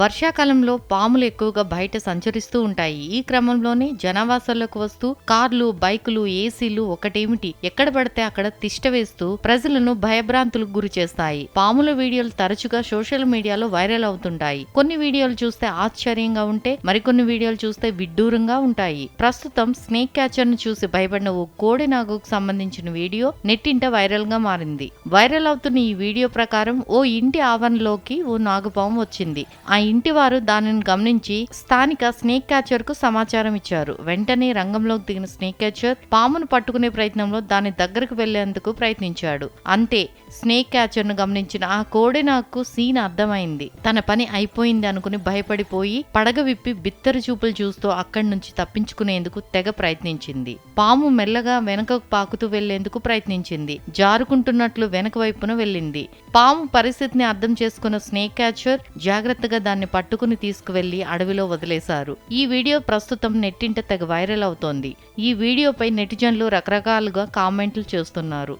వర్షాకాలంలో పాములు ఎక్కువగా బయట సంచరిస్తూ ఉంటాయి. ఈ క్రమంలోనే జనావాసాల్లోకి వస్తూ కార్లు బైకులు ఏసీలు ఒకటేమిటి? ఎక్కడ పడితే అక్కడ తిష్ట వేస్తూ ప్రజలను భయభ్రాంతులకు గురి చేస్తాయి. పాముల వీడియోలు తరచుగా సోషల్ మీడియాలో వైరల్ అవుతుంటాయి. కొన్ని వీడియోలు చూస్తే ఆశ్చర్యంగా ఉంటే మరికొన్ని వీడియోలు చూస్తే విడ్డూరంగా ఉంటాయి. ప్రస్తుతం స్నేక్ క్యాచర్ను చూసి భయపడిన ఓ కోడి నాగుకు సంబంధించిన వీడియో నెట్టింట వైరల్గా మారింది. వైరల్ అవుతున్న ఈ వీడియో ప్రకారం ఓ ఇంటి ఆవరణలోకి ఓ నాగుపాము వచ్చింది. ఆ ఇంటి వారు దానిని గమనించి స్థానిక స్నేక్ క్యాచర్కు సమాచారం ఇచ్చారు. వెంటనే రంగంలోకి దిగిన స్నేక్ క్యాచర్ పామును పట్టుకునే ప్రయత్నంలో దాని దగ్గరకు వెళ్ళేందుకు ప్రయత్నించాడు. అంతే స్నేక్ క్యాచర్ను గమనించిన ఆ కోడి నాకు సీన్ అర్థమైంది. తన పని అయిపోయింది అనుకుని భయపడిపోయి పడగ విప్పి బిత్తర చూపులు చూస్తూ అక్కడి నుంచి తప్పించుకునేందుకు తెగ ప్రయత్నించింది. పాము మెల్లగా వెనకకు పాకుతూ వెళ్ళేందుకు ప్రయత్నించింది. జారుకుంటున్నట్లు వెనక వైపున వెళ్ళింది. పాము పరిస్థితిని అర్థం చేసుకున్న స్నేక్ క్యాచర్ జాగ్రత్తగా దాన్ని పట్టుకుని తీసుకువెళ్ళి అడవిలో వదిలేశారు. ఈ వీడియో ప్రస్తుతం నెట్టింట తెగ వైరల్ అవుతోంది. ఈ వీడియోపై నెటిజన్లు రకరకాలుగా కామెంట్లు చేస్తున్నారు.